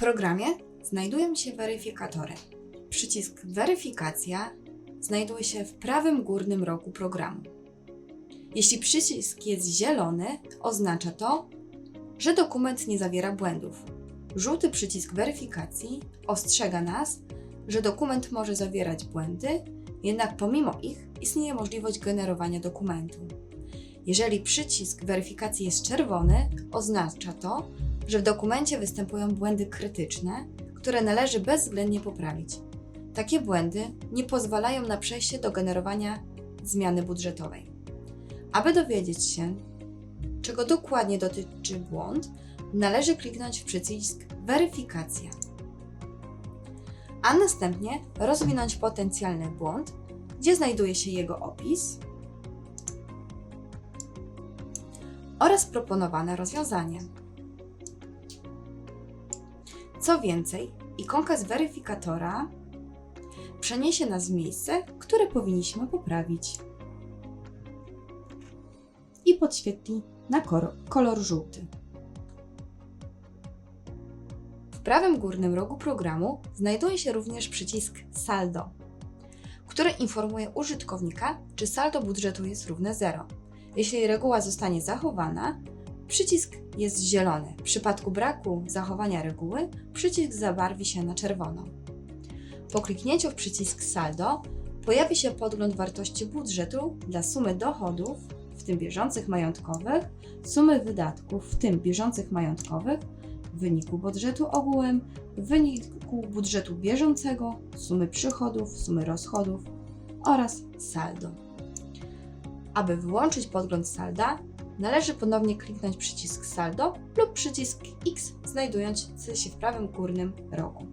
programie znajdują się weryfikatory. Przycisk Weryfikacja znajduje się w prawym górnym rogu programu. Jeśli przycisk jest zielony, oznacza to, że dokument nie zawiera błędów. Żółty przycisk weryfikacji ostrzega nas, że dokument może zawierać błędy, jednak pomimo ich istnieje możliwość generowania dokumentu. Jeżeli przycisk weryfikacji jest czerwony, oznacza to, że w dokumencie występują błędy krytyczne, które należy bezwzględnie poprawić. Takie błędy nie pozwalają na przejście do generowania zmiany budżetowej. Aby dowiedzieć się, czego dokładnie dotyczy błąd, należy kliknąć w przycisk Weryfikacja, a następnie rozwinąć potencjalny błąd, gdzie znajduje się jego opis oraz proponowane rozwiązanie. Co więcej, ikonka z weryfikatora przeniesie nas w miejsce, które powinniśmy poprawić i podświetli na kolor żółty. W prawym górnym rogu programu znajduje się również przycisk Saldo, który informuje użytkownika, czy saldo budżetu jest równe 0. Jeśli reguła zostanie zachowana, przycisk jest zielony. W przypadku braku zachowania reguły, przycisk zabarwi się na czerwono. Po kliknięciu w przycisk Saldo pojawi się podgląd wartości budżetu dla sumy dochodów, w tym bieżących majątkowych, sumy wydatków, w tym bieżących majątkowych, wyniku budżetu ogółem, wyniku budżetu bieżącego, sumy przychodów, sumy rozchodów oraz saldo. Aby wyłączyć podgląd salda, należy ponownie kliknąć przycisk saldo lub przycisk X znajdujący się w prawym górnym rogu.